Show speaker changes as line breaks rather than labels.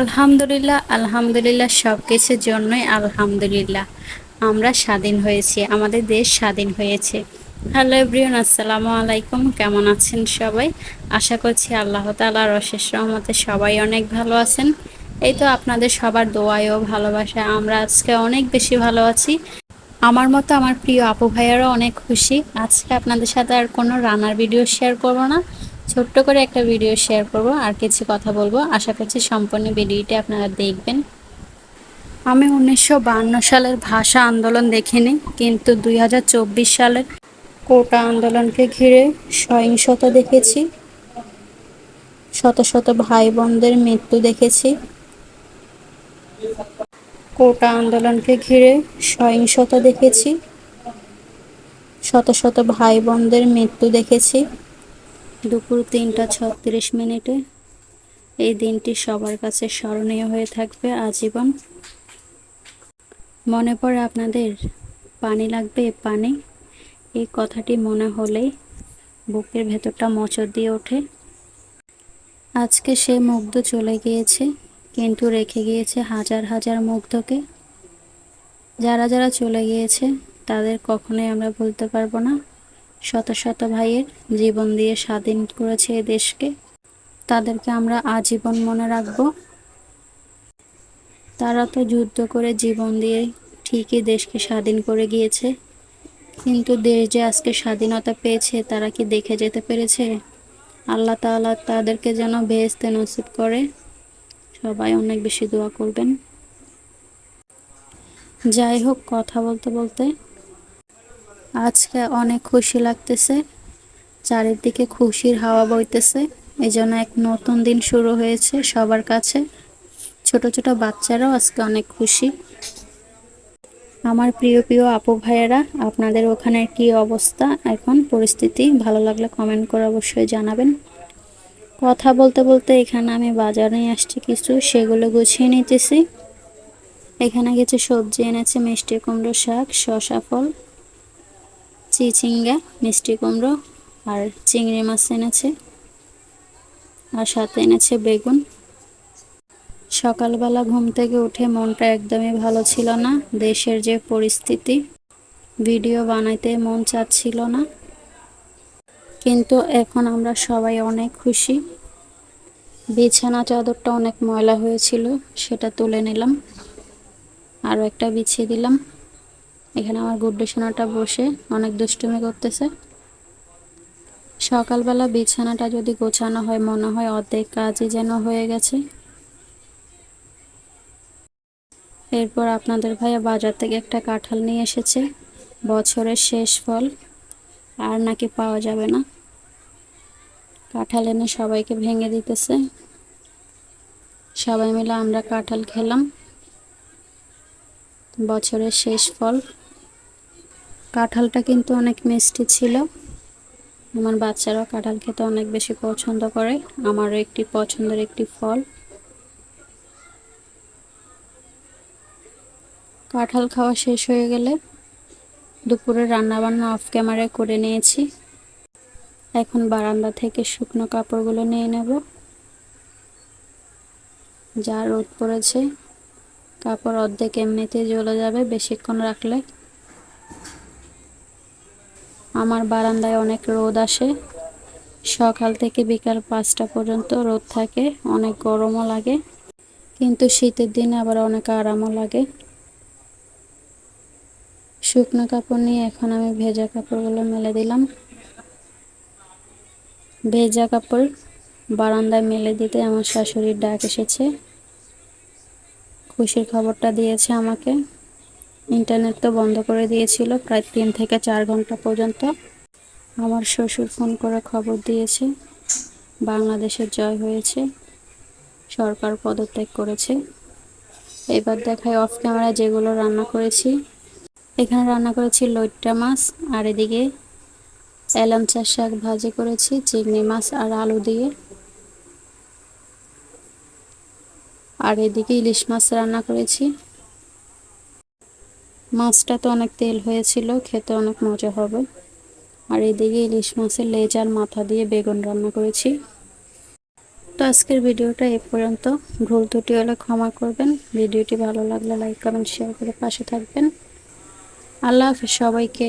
আলহামদুলিল্লাহ আলহামদুলিল্লাহ, সব কিছুর জন্যই আলহামদুলিল্লাহ। আমরা স্বাধীন হয়েছি, আমাদের দেশ স্বাধীন হয়েছে। হ্যালো এভরিওন আসসালামু আলাইকুম, কেমন আছেন সবাই? আশা করছি আল্লাহ তালার অশেষ রহমতে সবাই অনেক ভালো আছেন। এই তো আপনাদের সবার দোয়ায় ও আমরা আজকে অনেক বেশি ভালো আছি। আমার মতো আমার প্রিয় আপু ভাইয়ারও অনেক খুশি। আজকে আপনাদের সাথে আর কোনো রান্নার ভিডিও শেয়ার করব না। ছোট্ট করে একটা ভিডিও শেয়ার করব, আর কিছু কথা বলব। আশা করছি সম্পূর্ণ ভিডিওটি আপনারা দেখবেন। আমি উনিশশো সালের ভাষা আন্দোলন দেখিনি, কিন্তু দুই হাজার চব্বিশ সালের কোটা আন্দোলনকে ঘিরে সহিংসতা দেখেছি। শত শত ভাই বোনদের মৃত্যু দেখেছি। কোটা আন্দোলনকে ঘিরে সহিংসতা দেখেছি। শত শত ভাই বোনদের মৃত্যু দেখেছি। দুপুর তিনটা ছত্রিশ মিনিটে। এই দিনটি সবার কাছে স্মরণীয় হয়ে থাকবে আজীবন। মনে পড়ে আপনাদের, পানি লাগবে পানি। এই কথাটি মনে হলেই বুকের ভেতরটা মোচড় দিয়ে ওঠে। আজকে সে মুগ্ধ চলে গিয়েছে, কিন্তু রেখে গিয়েছে হাজার হাজার মুগ্ধকে। যারা যারা চলে গিয়েছে, তাদের কখনোই আমরা ভুলতে পারব না। শত শত ভাইয়ের জীবন দিয়ে স্বাধীন করেছে এই দেশকে। তাদেরকে আমরা আজীবন মনে রাখব। তারা তো যুদ্ধ করে জীবন দিয়ে ঠিকই দেশকে স্বাধীন করে গিয়েছে। কিন্তু দেশ যে আজকে স্বাধীনতা পেয়েছে, তারা কি দেখে যেতে পেরেছে? আল্লাহ তাআলা তাদেরকে যেন বেহেস্তে নসিব করে। সবাই অনেক বেশি দোয়া করবেন। যাই হোক, কথা বলতে বলতে আজকে অনেক খুশি লাগতেছে। চারিদিকে খুশির হাওয়া বইতেছে। এই জন্য এক নতুন দিন শুরু হয়েছে সবার কাছে। ছোট ছোট বাচ্চারাও আজকে অনেক খুশি। আমার প্রিয় প্রিয় আপু ভাইয়েরা, আপনাদের ওখানে কি অবস্থা? এখন পরিস্থিতি ভালো লাগলে কমেন্ট করে অবশ্যই জানাবেন। কথা বলতে বলতে এখানে আমি বাজারে আসছি কিছু, সেগুলো গুছিয়ে নিতেছি। এখানে কিছু সবজি এনেছে, মিষ্টি কুমড়ো শাক শশা ফল। চিচিঙ্গা মিষ্টি কুমড়ো আর চিংড়ি মাছ এনেছে। আর সাথে এনেছে বেগুন। সকালবেলা ঘুম থেকে উঠে মনটা একদমই ভালো ছিল না। দেশের যে পরিস্থিতি, ভিডিও বানাইতে মন চাচ্ছিল না। কিন্তু এখন আমরা সবাই অনেক খুশি। বিছানা চাদরটা অনেক ময়লা হয়েছিল, সেটা তুলে নিলাম। আরও একটা বিছিয়ে দিলাম। এখানে আমার গুড্ডু সোনাটা বসে অনেক দুষ্টুমি করতেছে। সকালবেলা বিছানাটা যদি গোছানো হয়, মনে হয় অর্ধেক কাজই যেন হয়ে গেছে। এরপর আপনাদের ভাইয়া বাজার থেকে একটা কাঁঠাল নিয়ে এসেছে, বছরের শেষ ফল, আর নাকি পাওয়া যাবে না। কাঁঠাল এনে সবাইকে ভেঙে দিতেছে। সবাই মিলে আমরা কাঁঠাল খেলাম। বছরের শেষ ফল। কাঁঠালটা কিন্তু অনেক মিষ্টি ছিল। আমার বাচ্চারাও কাঁঠাল খেতে অনেক বেশি পছন্দ করে। আমারও একটি পছন্দের একটি ফল। কাঁঠাল খাওয়া শেষ হয়ে গেলে দুপুরে রান্নাবান্না অফ ক্যামেরায় করে নিয়েছি। এখন বারান্দা থেকে শুকনো কাপড়গুলো নিয়ে নেব। যা রোদ পড়েছে, কাপড় অর্ধেক এমনিতে জ্বলে যাবে, বেশিক্ষণ রাখলে আমার বারান্দায় অনেক রোদ আসে। সকাল থেকে বিকাল পাঁচটা পর্যন্ত রোদ থাকে, অনেক গরমও লাগে। কিন্তু শীতের দিনে আবার অনেক আরামও লাগে। শুকনো কাপড় নিয়ে এখন আমি ভেজা কাপড়গুলো মেলে দিলাম। ভেজা কাপড় বারান্দায় মেলে দিতে আমার শাশুড়ির ডাক এসেছে। খুশির খবরটা দিয়েছে আমাকে। ইন্টারনেট তো বন্ধ করে দিয়েছিল, প্রায় তিন থেকে চার ঘণ্টা পর্যন্ত। আমার শ্বশুর ফোন করে খবর দিয়েছে, বাংলাদেশের জয় হয়েছে, সরকার পদত্যাগ করেছে। এবার দেখায় অফ ক্যামেরা যেগুলো রান্না করেছি। এখানে রান্না করেছি লইট্টা মাছ, আর এদিকে এলামচার শাক ভাজি করেছি, চিংড়ি মাছ আর আলু দিয়ে। আর এদিকে ইলিশ মাছ রান্না করেছি। মাছটা তো অনেক তেল হয়েছিল, খেতে অনেক মজা হবে। আর এদিকে ইলিশ মাছের লেজ আর মাথা দিয়ে বেগুন রান্না করেছি। তো আজকের ভিডিওটা এ পর্যন্ত। ভুল ত্রুটি হলে ক্ষমা করবেন। ভিডিওটি ভালো লাগলে লাইক, কমেন্ট শেয়ার করে পাশে থাকবেন। আল্লাহ হাফিজ সবাইকে।